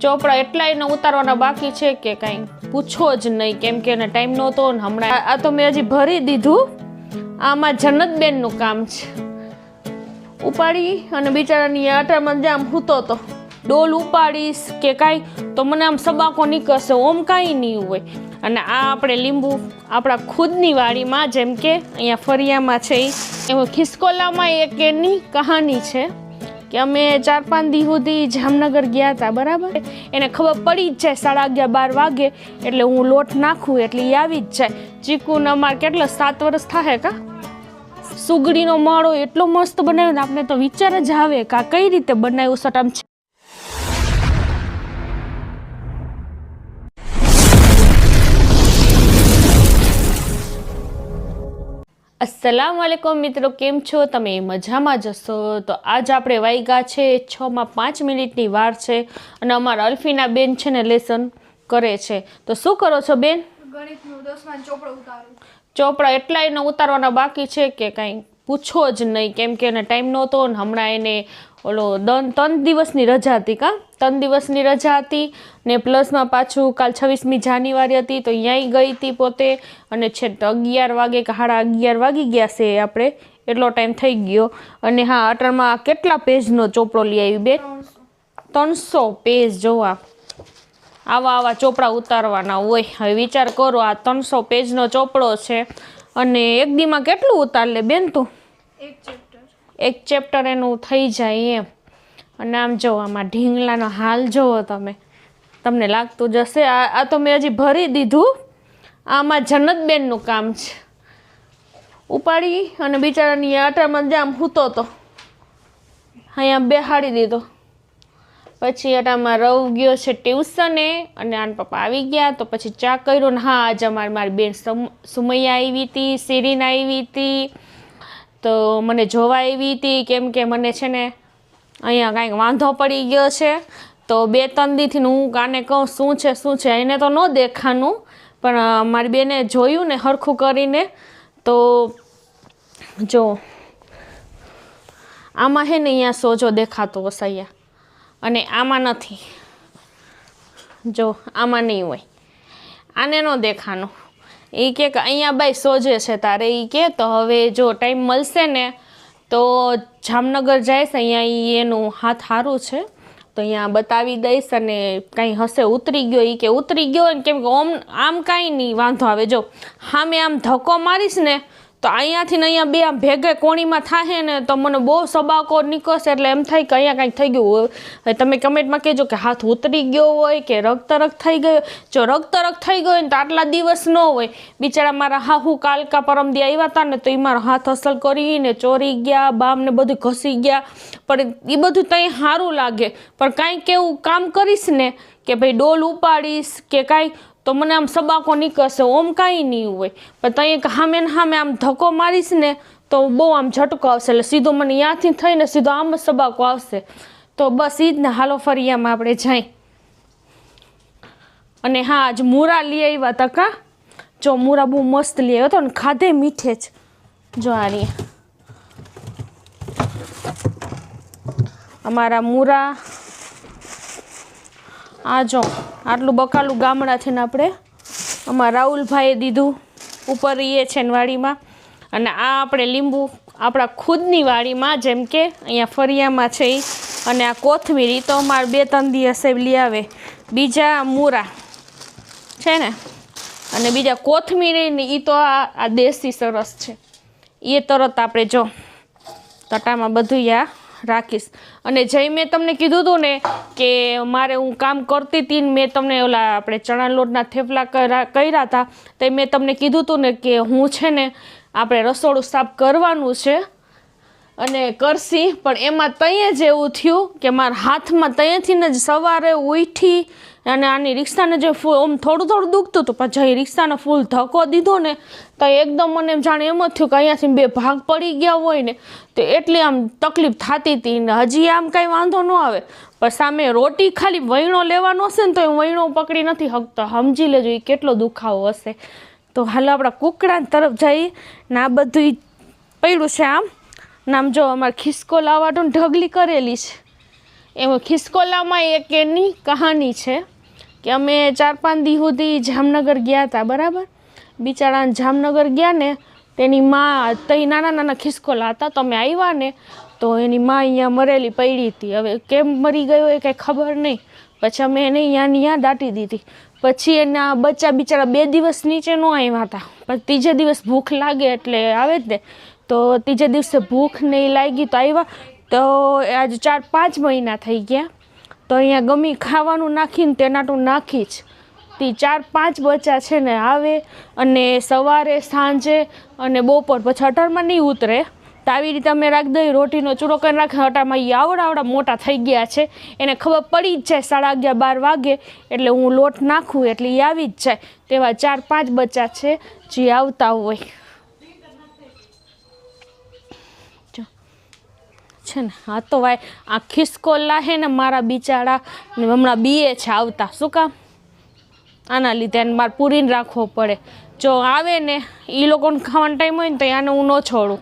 ચોપડા એટલા એને ઉતારવાના બાકી છે કે કાંઈ પૂછો જ નહીં, કેમ કે એને ટાઈમ નહોતો ને હમણાં. આ- તો મેં હજી ભરી દીધું. આમાં જન્નતબેનનું કામ છે. ઉપાડી અને બિચારાની આટામાં જામ હૂતો તો. ડોલ ઉપાડીશ કે કાંઈ? તો મને આમ સબાકો નીકળશે, ઓમ કાંઈ નહીં હોય. અને આ આપણે લીંબુ આપણા ખુદની વાડીમાં, જેમ કે અહીંયા ફરિયામાં છે એ એમાં ખિસકોલામાં એક એની કહાની છે. કે અમે ચાર પાંચ દી સુધી જામનગર ગયા હતા બરાબર? એને ખબર પડી જ જાય સાડા અગિયાર બાર વાગે, એટલે હું લોટ નાખું, એટલે એ આવી જ જાય. ચીકુને અમારે કેટલા, સાત વર્ષ થાય કા? સુગડીનો માળો એટલો મસ્ત બનાવ્યો ને આપણે તો વિચાર જ આવે કે આ કઈ રીતે બનાવ્યું સટ અસલામ વાલેકુમ મિત્રો કેમ છો? તમે મજામાં જશો તો આજ આપણે વાયગા છે છમાં પાંચ મિનિટની વાર છે અને અમારા અલ્ફીના બેન છે ને લેસન કરે છે. તો શું કરો છો બેન? ગણિતનું દસમાં ચોપડા ઉતારું. ચોપડા એટલા એને ઉતારવાના બાકી છે કે કાંઈ પૂછો જ નહીં. કેમ કે એને ટાઈમ નહોતો ને હમણાં એને ઓલો દન, ત્રણ દિવસની રજા હતી કા? ત્રણ દિવસની રજા હતી ને પ્લસમાં પાછું કાલ છવ્વીસમી જાન્યુઆરી હતી તો અહીંયા ગઈ હતી પોતે અને છેટ અગિયાર વાગે કે સાડા અગિયાર વાગી ગયા છે આપણે. એટલો ટાઈમ થઈ ગયો. અને હા અટરમાં કેટલા પેજનો ચોપડો લઈ આવી બે ત્રણસો પેજ જોવા. આવા આવા ચોપડા ઉતારવાના હોય. હવે વિચાર કરો, આ ત્રણસો પેજનો ચોપડો છે. અને એક દીમાં કેટલું ઉતાર લે બેન તું? એક ચેપ્ટર એનું થઈ જાય એમ. અને આમ જો, આમાં ઢીંગલાનો હાલ જોવો તમે. તમને લાગતું જશે આ આ તો મેં હજી ભરી દીધું. આમાં જનતબેનનું કામ છે. ઉપાડી અને બિચારાની આટામાં જામ હૂતો તો. અહીંયા બેહાડી દીધો. પછી અટામાં રવ ગયો છે ટ્યુશને અને આન પપ્પા આવી ગયા. તો પછી ચા કર્યો ને હા, આજે અમારી મારી બેન સમ- સુમૈયા આવી હતી સિરીન આવી હતી તો મને જોવા આવી હતી કેમ કે મને છે ને અહીંયા કાંઈક વાંધો પડી ગયો છે. તો બે ત્રણ દીથી હું કાને કહું શું છે શું છે, એને તો ન દેખાનું પણ મારી બેને જોયું ને હરખું કરીને. તો જો, આમાં હે ને અહીંયા સોજો દેખાતો હશે અહીંયા. અને આમાં નથી. જો, આમાં નહીં હોય. આને ન દેખાનું એ કે અહીંયા બાઈ સોજે છે તારે એ કે, તો હવે જો ટાઈમ મળશે ને, તો જામનગર જઈશ, અહીંયા એનું હાથ સારું છે. તો અહીંયા બતાવી દઈશ અને કાંઈ હશે ઉતરી ગયો એ કે, ઉતરી ગયો કેમ કે ઓમ, આમ કાંઈ નહીં, વાંધો આવે. જો હા મેં આમ ધક્કો મારીશ ને તો અહીંયાથી ને અહીંયા બે આમ ભેગે કોણીમાં થાહે ને તો મને બહુ સબાકો નીકળશે એટલે એમ થાય કે અહીંયા કાંઈક થઈ ગયું હોય. તમે કમેન્ટમાં કહેજો કે હાથ ઉતરી ગયો હોય કે રક્તરક થઈ ગયો. જો રક્તરક થઈ ગયો ને તો આટલા દિવસ ન હોય. બિચારા મારા હાહુ કાલકા પરમદી આવ્યા હતા ને તો એ મારો હાથ અસલ કરીને ચોરી ગયા, બામ ને બધું ઘસી ગયા. પણ એ બધું ત્યાં સારું લાગે. પણ કાંઈક એવું કામ કરીશ ને કે ભાઈ ડોલ ઉપાડીશ કે કાંઈ તો મને આમ સબાકો નીકળશે, ઓમ કાંઈ નહીં હોય. પણ ત્યાં સામે ને સામે આમ ધક્કો મારીશ ને, તો બહુ આમ ઝટકો આવશે. એટલે સીધો મને ત્યાંથી થઈને સીધો આમ સબાકો આવશે. તો બસ એ જ ને, હાલો ફરિયામાં આપણે જાય. અને હા, આજ મૂરા લઈ આવ્યા હતા કા? જો મૂરા બહુ મસ્ત લઈ આવ્યો હતો ને, ખાધે મીઠે જ. જો આ રહ્યા અમારા મૂરા. આ જો. આટલું બકાલું ગામડા છે ને આપણે. અમારા રાહુલભાઈએ દીધું ઉપર એ છે ને વાડીમાં. અને આ આપણે લીંબુ આપણા ખુદની વાડીમાં જેમ કે અહીંયા ફરિયામાં છે એ અને આ કોથમીર તો અમારે બે ત્રણ દિવસે લઈ આવે. બીજા મૂરા છે ને. અને બીજા કોથમીરી એ તો આ આ દેશી સરસ છે. એ તરત આપણે જો તટામાં બધું આ રાખીશ. અને જઈ મેં તમને કીધું હતું ને કે મારે હું કામ કરતી હતી મેં તમને ઓલા આપણે ચણા લોટના થેપલા કર્યા હતા તે મેં તમને કીધું હતું ને કે હું છે ને આપણે રસોડું સાફ કરવાનું છે અને કરશી, પણ એમાં તઈએ જ એવું થયું કે મારા હાથમાં તયેથી જ સવારે ઉઠી અને આની રિક્ષાને જે ફૂલ આમ થોડું થોડું દુખતું હતું પછી રિક્ષાને ફૂલ ધક્કો દીધો ને, તો એકદમ મને એમ જાણે એમ જ થયું કે અહીંયાથી બે ભાગ પડી ગયા હોય ને, તો એટલી આમ તકલીફ થતી હતી ને હજી આમ કાંઈ વાંધો ન આવે. પણ સામે રોટી ખાલી વૈણો લેવાનો હશે ને તો એ વૈણો પકડી નથી શકતો સમજી લેજો એ કેટલો દુખાવો હશે. તો હાલ આપણા કુકડા તરફ જઈએ ને આ બધું પડ્યું છે આમ. નામ જો અમારે ખિસકો લાવવાનું ઢગલી કરેલી છે. એમાં ખિસકોલામાં એક એની કહાની છે. કે અમે ચાર પાંચ દી સુધી જામનગર ગયા હતા, બરાબર? બિચારા જામનગર ગયા ને, તેની માં તઈ નાના નાના ખિસકોલા હતા તમે આવ્યા ને, તો એની માં અહીંયા મરેલી પડી હતી. હવે કેમ મરી ગયો એ કાંઈ ખબર નહીં. પછી અમે એને અહીંયા અહીંયા દાટી દીધી. પછી એના બચ્ચા બિચારા બે દિવસ નીચે ન આવ્યા હતા. પણ ત્રીજે દિવસ ભૂખ લાગે એટલે આવે જ ને. તો ત્રીજે દિવસે ભૂખ નહીં લાગી તો આવ્યા તો આજે ચાર પાંચ મહિના થઈ ગયા. તો અહીંયા ગમી ખાવાનું નાખીને તેનાટું નાખી જ. તે ચાર પાંચ બચ્ચા છે ને આવે અને સવારે, સાંજે અને બપોર પછી અટારમાં નહીં ઉતરે. તો આવી રીતે અમે રાખી દઈએ રોટીનો ચૂરો કરી રાખે અટારમાં એ આવડા આવડા મોટા થઈ ગયા છે. એને ખબર પડી જ જાય સાડા અગિયાર, બાર વાગે. એટલે હું લોટ નાખું એટલે એ આવી જ જાય. તેવા ચાર પાંચ બચ્ચા છે જે આવતા હોય. છે ને? હા તો ભાઈ, આ ખિસકો લાહે ને મારા બિચારા. ને હમણાં બીએ છે આવતા. શું કામ? આના લીધે એને મારે પૂરીને રાખવો પડે. જો આવે ને એ લોકોને ખાવાનો ટાઈમ હોય ને તો આને હું ન છોડું.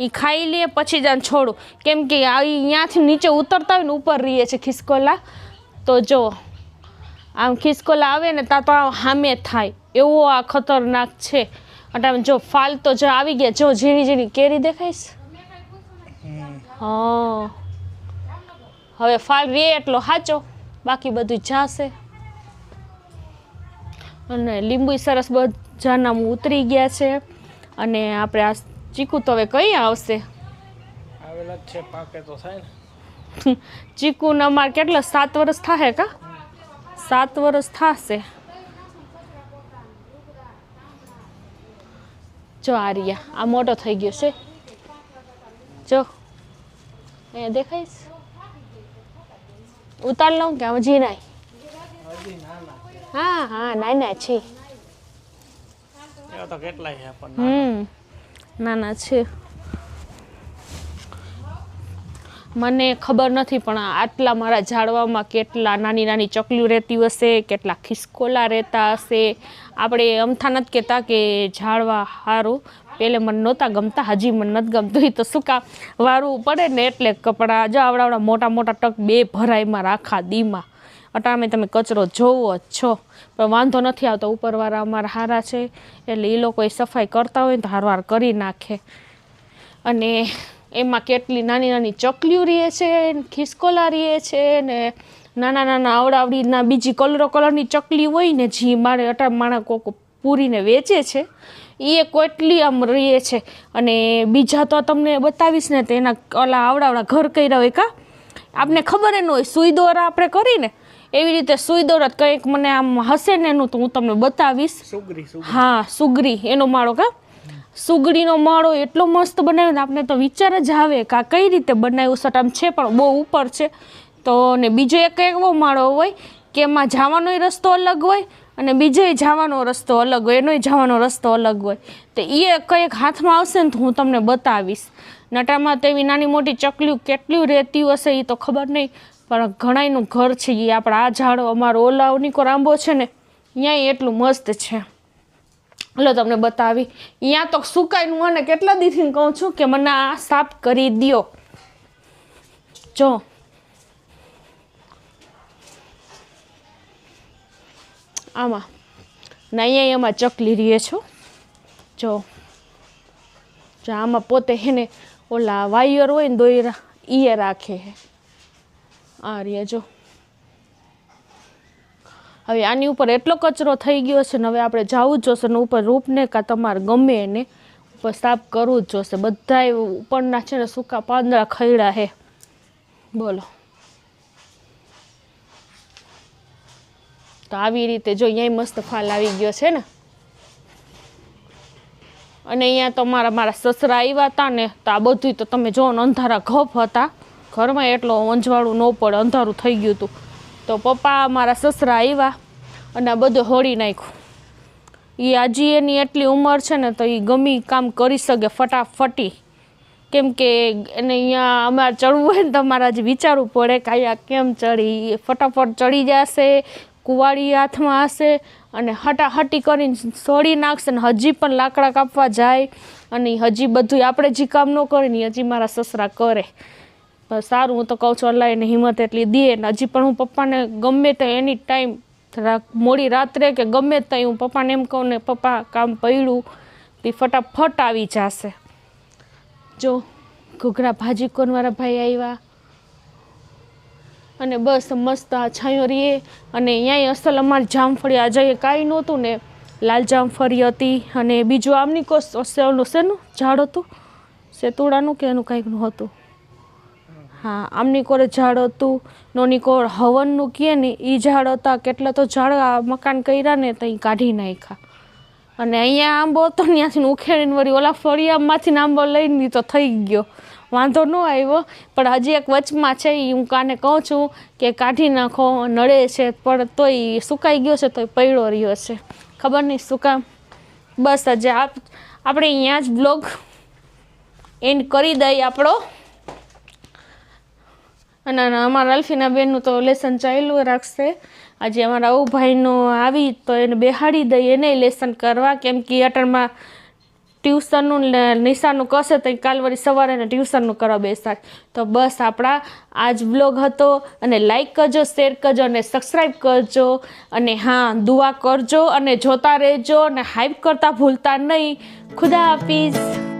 એ ખાઈ લે, પછી જ આને છોડું. કેમ કે આ અહીંયાથી નીચે ઉતરતા હોય ને ઉપર રહીએ છે ખિસકોલા તો જો, આમ ખિસકોલા આવે ને તા તો સામે થાય. એવો આ ખતરનાક છે. અને જો, ફાલ જો આવી ગયા. જો ઝીણી ઝીણી કેરી દેખાઈશ હા. હવે ફાલ રે એટલો સાચો. બાકી બધું જાશે. અને લીંબુ સરસ બધાના ઉતરી ગયા છે. અને આપણે આ ચીકુ તો હવે કઈ આવશે? આવેલા છે પાકે તો થાય ને. ચીકુ અમારે કેટલા સાત વર્ષ થાય કા? સાત વર્ષ થશે. જો આ રહ્યા. આ મોટો થઈ ગયો છે. જો. અહીંયા દેખાઈશ? ઉતાર લઉં કે હજી નહીં? હા હા નાના છે. તો કેટલાય છે પણ હમ નાના છે. મને ખબર નથી પણ આટલા મારા ઝાડવામાં કેટલા નાની નાની ચકલીઓ રહેતી હશે કેટલા ખિસકોલા રહેતા હશે. આપણે અમથા નથી કહેતા કે ઝાડવા સારું પહેલે મને નહોતા ગમતા, હજી મને નથી ગમતું. એ તો કામ વારવું પડે ને એટલે કપડાં જો આવડાવડા મોટા મોટા ટક બે ભરાઈમાં રાખા દીમાં. અટામે તમે કચરો જોવો જ છો. પણ વાંધો નથી આવતો, ઉપરવાળા અમારા હારા છે. એટલે એ લોકો એ સફાઈ કરતા હોય તો હારવાર કરી નાખે. અને એમાં કેટલી નાની નાની ચકલીઓ રહે છે ખિસકોલા રહે છે, ને નાના નાના આવડાવડીના બીજી કલરો કલરની ચકલી હોય ને જે મારે અટા માણા કોકો પૂરીને વેચે છે એ કેટલી આમ રહે છે. અને બીજા તો તમને બતાવીશ ને તો એના ઓલા આવડાવડા ઘર કર્યા હોય કા? આપને ખબર ન હોય સુઈ દોરા આપણે કરીને એવી રીતે સુઈ દોરા કંઈક મને આમ હશે ને એનું તો હું તમને બતાવીશ. હા સુગરી એનો માળો કા? સુગડીનો માળો એટલો મસ્ત બનાવ્યો ને આપણે તો વિચાર જ આવે કે આ કઈ રીતે બનાવ્યું સટ આમ છે પણ બહુ ઉપર છે. તો ને બીજો એક એવો માળો હોય કે એમાં જવાનોય રસ્તો અલગ હોય અને બીજે જવાનો રસ્તો અલગ હોય, એનોય જવાનો રસ્તો અલગ હોય. તો એ કંઈક હાથમાં આવશે ને તો હું તમને બતાવીશ. નટામાં તેવી નાની મોટી ચકલીઓ કેટલી રહેતી હશે એ તો ખબર નહીં, પણ ઘણાયનું ઘર છે એ આપણા આ ઝાડો, અમારો ઓલા ઓનિકો આંબો છે ને અહીંયા એટલું મસ્ત છે. લો તમને બતાવી. અહીંયા તો સુકાઈનું અને કેટલા દીથી કહું છું કે મને આ સાફ કરી દ્યો. જો. આમાં ને અહીંયા એમાં ચકલી રહીએ છો. જો આમાં પોતે હેને ઓલા વાયર હોય ને દોયરા, ઈએ રાખે હે. આ રહ્યા જો. હવે આની ઉપર એટલો કચરો થઈ ગયો છે ને હવે આપણે જવું જ જોશે ને ઉપર રૂપને કાં તમારે ગમે એને ઉપર સાફ કરવું જ જોશે. બધા ઉપરના છે ને સૂકા પાંદડા ખૈડા હે. બોલો. તો આવી રીતે જો અહીંયા મસ્ત ફાલ આવી ગયો છે ને. અને અહીંયા તો મારા મારા સસરા આવ્યા હતા ને, તો આ બધું તો તમે જો અંધારા ઘપ હતા. ઘરમાં એટલો અંજવાળું ન પડે, અંધારું થઈ ગયું હતું. તો પપ્પા મારા સસરા આવ્યા અને આ બધું હોળી નાખ્યું. એ આજી એની એટલી ઉંમર છે ને, તો એ ગમી કામ કરી શકે ફટાફટી. કેમ કે એને અહીંયા અમારે ચડવું હોય ને, તો અમારે આજે વિચારવું પડે કે અહીંયા કેમ ચડી ફટાફટ ચડી જશે કુવાડી હાથમાં હશે અને હટાહટી કરીને સોડી નાખશે ને હજી પણ લાકડા કાપવા જાય અને હજી બધું આપણે જે કામ ન કરે ને હજી મારા સસરા કરે. સારું, હું તો કહું છું, અલ્લાહ એને હિંમત એટલી દે ને હજી પણ હું પપ્પાને ગમે તે એની ટાઈમ મોડી રાત્રે કે ગમે ત્યાં હું પપ્પાને એમ કહું ને, પપ્પા, કામ પડ્યું તે ફટાફટ આવી જશે. જો ઘૂઘરા ભાજી કોનવાળા ભાઈ આવ્યા અને બસ મસ્ત આ છાંયો રહીએ. અને અહીંયા અસલ અમારી જામફળી આ જઈએ. કાંઈ નહોતું ને લાલ જામફળી હતી અને બીજું આમની કોસ સેવનું શેનું ઝાડ હતું? સેતુડાનું કે એનું કંઈકનું હતું? હા, આમની કોરે ઝાડ હતું. નોની કોર હવનનું કહે ને એ ઝાડ હતા. કેટલા તો ઝાડ આ મકાન કર્યા ને ત્યાં કાઢી નાખ્યા. અને અહીંયા આંબો હતો ત્યાંથી ઉખેડીને વળી ઓલા ફળિયામાંથી આંબો લઈને તો થઈ ગયો. વાંધો ન આવ્યો. પણ હજી એક વચમાં છે એ હું કાને કહું છું કે કાઢી નાખો, નડે છે, પણ તોય સુકાઈ ગયો છે, તોય પડ્યો રહ્યો છે. ખબર નહીં કામ. બસ આજે આપ, આપણે અહીંયા જ બ્લોગ એન્ડ કરી દઈએ આપણો. અને અમારા અલ્ફીના બેનનું તો લેસન ચાલ્યું રાખશે. આજે અમારા આવું ભાઈનો આવી તો એને બેહાડી દઈએ, એને લેસન કરવા. કેમ કે અટણમાં ટ્યુશનનું ને નિશાનનું કશે તો કાલ વળી સવારે એને ટ્યુશનનું કરવા બેસાડ તો બસ આપણા આજ બ્લોગ હતો અને લાઇક કરજો શેર કરજો અને સબસ્ક્રાઈબ કરજો અને હા, દુઆ કરજો અને જોતા રહેજો અને હાઈપ કરતાં ભૂલતા નહીં. ખુદા હાફિઝ.